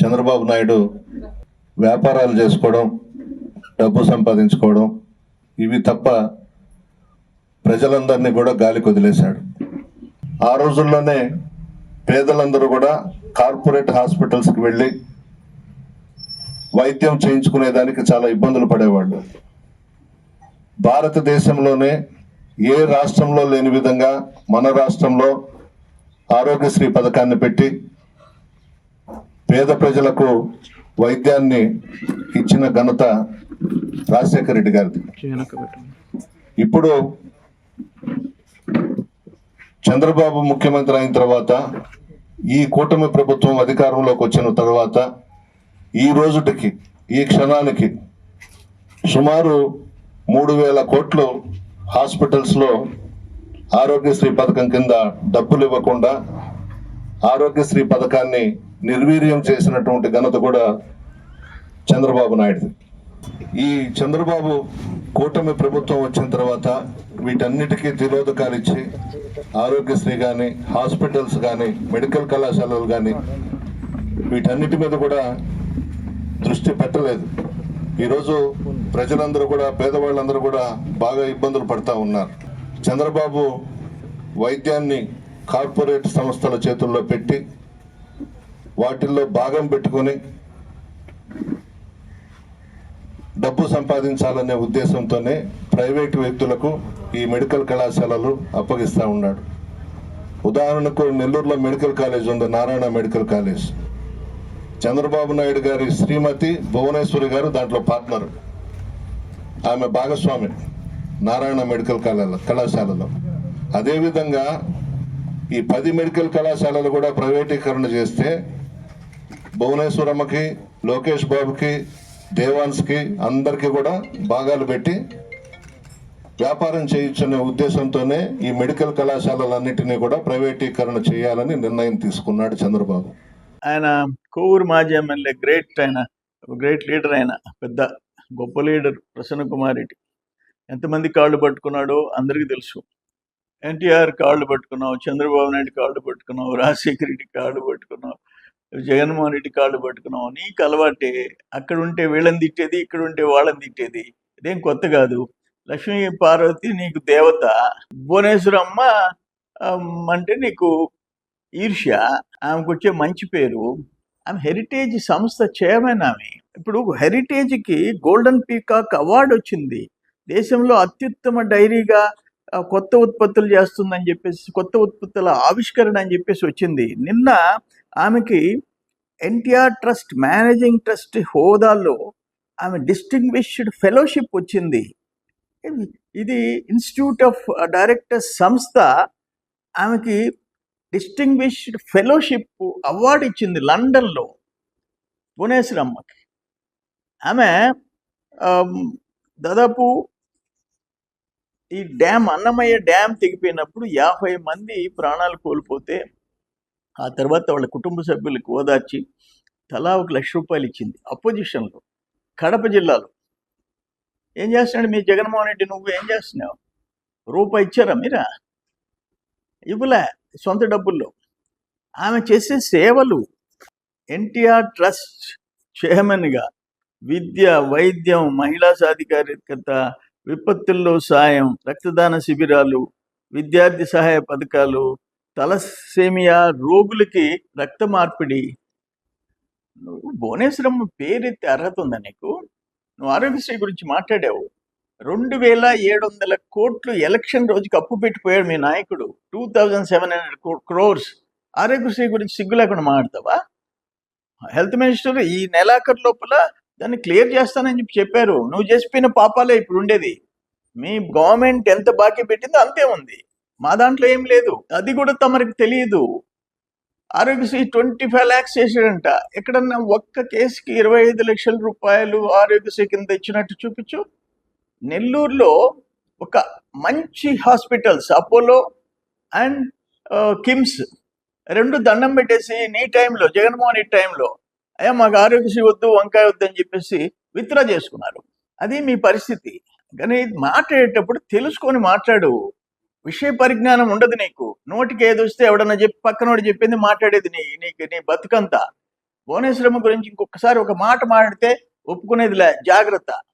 చంద్రబాబు నాయుడు వ్యాపారాలు చేసుకోవడం డబ్బు సంపాదించుకోవడం ఇవి తప్ప ప్రజలందరినీ కూడా గాలి కొదిలేశాడు ఆ రోజుల్లోనే పేదలందరూ కూడా కార్పొరేట్ హాస్పిటల్స్కి వెళ్ళి వైద్యం చేయించుకునేదానికి చాలా ఇబ్బందులు పడేవాళ్ళు. భారతదేశంలోనే ఏ రాష్ట్రంలో లేని విధంగా మన రాష్ట్రంలో ఆరోగ్యశ్రీ పథకాన్ని పెట్టి పేద ప్రజలకు వైద్యాన్ని ఇచ్చిన ఘనత రాజశేఖర రెడ్డి గారిది. ఇప్పుడు చంద్రబాబు ముఖ్యమంత్రి అయిన తర్వాత ఈ కూటమి ప్రభుత్వం అధికారంలోకి వచ్చిన తర్వాత ఈ రోజుటికి ఈ క్షణానికి సుమారు మూడు వేల కోట్లు హాస్పిటల్స్లో ఆరోగ్యశ్రీ పథకం కింద డబ్బులు ఇవ్వకుండా ఆరోగ్యశ్రీ పథకాన్ని నిర్వీర్యం చేసినటువంటి ఘనత కూడా చంద్రబాబు నాయుడు ఈ చంద్రబాబు కూటమి ప్రభుత్వం వచ్చిన తర్వాత వీటన్నిటికీ తిరోధకాలు ఇచ్చి ఆరోగ్యశ్రీ కానీ హాస్పిటల్స్ కానీ మెడికల్ కళాశాలలు కానీ వీటన్నిటి మీద కూడా దృష్టి పెట్టలేదు. ఈరోజు ప్రజలందరూ కూడా పేదవాళ్ళందరూ కూడా బాగా ఇబ్బందులు పడతా ఉన్నారు. చంద్రబాబు వైద్యాన్ని కార్పొరేట్ సంస్థల చేతుల్లో పెట్టి వాటిల్లో భాగం పెట్టుకొని డబ్బు సంపాదించాలనే ఉద్దేశంతోనే ప్రైవేటు వ్యక్తులకు ఈ మెడికల్ కళాశాలలు అప్పగిస్తూ ఉన్నాడు. ఉదాహరణకు నెల్లూరులో మెడికల్ కాలేజ్ ఉంది నారాయణ మెడికల్ కాలేజ్. చంద్రబాబు నాయుడు గారి శ్రీమతి భువనేశ్వరి గారు దాంట్లో పార్ట్నర్. ఆమె భాగస్వామి నారాయణ మెడికల్ కళాల కళాశాలలో. అదేవిధంగా ఈ పది మెడికల్ కళాశాలలు కూడా ప్రైవేటీకరణ చేస్తే భువనేశ్వరమ్మకి లోకేష్ బాబుకి దేవాన్స్కి అందరికీ కూడా భాగాలు పెట్టి వ్యాపారం చేయించనే ఉద్దేశంతోనే ఈ మెడికల్ కళాశాలలన్నింటినీ కూడా ప్రైవేటీకరణ చేయాలని నిర్ణయం తీసుకున్నాడు చంద్రబాబు. ఆయన కోవూరు మాజీ ఎమ్మెల్యే గ్రేట్ ఆయన గ్రేట్ లీడర్ ఆయన పెద్ద గొప్ప లీడర్ ప్రసన్న కుమార్ రెడ్డి ఎంతమంది కాళ్ళు పట్టుకున్నాడో అందరికీ తెలుసు. ఎన్టీఆర్ కాళ్ళు పట్టుకున్నావు చంద్రబాబు నాయుడు కాళ్ళు పట్టుకున్నావు రాజశేఖర రెడ్డి కాళ్ళు పట్టుకున్నావు జగన్మోహన్ రెడ్డి కాళ్ళు పట్టుకున్నావు నీకు అలవాటే. అక్కడ ఉంటే వీళ్ళని తిట్టేది ఇక్కడ ఉంటే వాళ్ళని తిట్టేది. ఇదేం కొత్త కాదు. లక్ష్మీ పార్వతి నీకు దేవత. భువనేశ్వరమ్మ అంటే నీకు ఈర్ష్య. ఆమెకు వచ్చే మంచి పేరు. ఆమె హెరిటేజ్ సంస్థ చేయమైన ఆమె. ఇప్పుడు హెరిటేజ్కి గోల్డెన్ పీకాక్ అవార్డు వచ్చింది. దేశంలో అత్యుత్తమ డైరీగా కొత్త ఉత్పత్తులు చేస్తుందని చెప్పేసి కొత్త ఉత్పత్తుల ఆవిష్కరణ అని చెప్పేసి వచ్చింది. నిన్న ఆమెకి ఎన్టీఆర్ ట్రస్ట్ మేనేజింగ్ ట్రస్ట్ హోదాలో ఆమె డిస్టింగ్విష్డ్ ఫెలోషిప్ వచ్చింది. ఇది- ఇన్స్టిట్యూట్ ఆఫ్ డైరెక్టర్ సంస్థ ఆమెకి డిస్టింగ్విష్డ్ ఫెలోషిప్ అవార్డు ఇచ్చింది లండన్లో భువనేశ్వరమ్మకి ఆమె దాదాపు ఈ డ్యామ్ అన్నమయ్య డ్యామ్ తెగిపోయినప్పుడు యాభై మంది ప్రాణాలు కోల్పోతే ఆ తర్వాత వాళ్ళ కుటుంబ సభ్యులకు ఓదార్చి తలా ఒక లక్ష రూపాయలు ఇచ్చింది. అపోజిషన్లో కడప జిల్లాలో. ఏం చేస్తున్నాడు మీ జగన్మోహన్ రెడ్డి? నువ్వు ఏం చేస్తున్నావు? రూపాయి ఇచ్చారా మీరా? ఇవ్వలే సొంత డబ్బుల్లో. ఆమె చేసే సేవలు ఎన్టీఆర్ ట్రస్ట్ చైర్మన్గా విద్య వైద్యం మహిళా సాధికారికత విపత్తుల్లో సాయం రక్తదాన శిబిరాలు విద్యార్థి సహాయ పథకాలు తలసేమియా రోగులకి రక్త మార్పిడి. నువ్వు భువనేశ్వరమ్మ పేరెత్తే అర్హత ఉందా నీకు? నువ్వు ఆరోగ్యశ్రీ గురించి మాట్లాడావు. రెండు వేల ఏడు వందల కోట్లు ఎలక్షన్ రోజుకి అప్పు పెట్టిపోయాడు మీ నాయకుడు. Two thousand seven hundred crores. Aarogyasri గురించి సిగ్గు లేకుండా మాట్లాడతావా? హెల్త్ మినిస్టర్ ఈ నెలాఖరు లోపల దాన్ని క్లియర్ చేస్తానని చెప్పి చెప్పారు. నువ్వు చేసిపోయిన పాపాలే ఇప్పుడు ఉండేది. మీ గవర్నమెంట్ ఎంత బాకీ పెట్టిందో అంతే ఉంది. మా దాంట్లో ఏం లేదు. అది కూడా తమరికి తెలియదు. ఆరోగ్యశ్రీ ట్వంటీ ఫైవ్ ల్యాక్స్ చేసాడంట ఎక్కడన్నా ఒక్క కేసుకి ఇరవై ఐదు లక్షల రూపాయలు ఆరోగ్యశ్రీ కింద ఇచ్చినట్టు చూపించు. నెల్లూరులో ఒక మంచి హాస్పిటల్స్ అపోలో అండ్ కిమ్స్ రెండు దండం పెట్టేసి నీ టైంలో జగన్మోహన్ రెడ్డి టైంలో అయ్యా మాకు ఆరోగ్యశ్రీ వద్దు వంకాయ వద్దు అని చెప్పేసి విత్డ్రా చేసుకున్నారు. అది మీ పరిస్థితి. కానీ మాట్లాడేటప్పుడు తెలుసుకొని మాట్లాడు. విషయ పరిజ్ఞానం ఉండదు నీకు. నోటికి ఏది వస్తే ఎవడన్నా చెప్పి పక్కనోడు చెప్పింది మాట్లాడేది నీ నీకు నీ బతుకంతా. భువనేశ్వరమ్మ గురించి ఇంకొకసారి ఒక మాట మాట్లాడితే ఒప్పుకునేదిలే. జాగ్రత్త.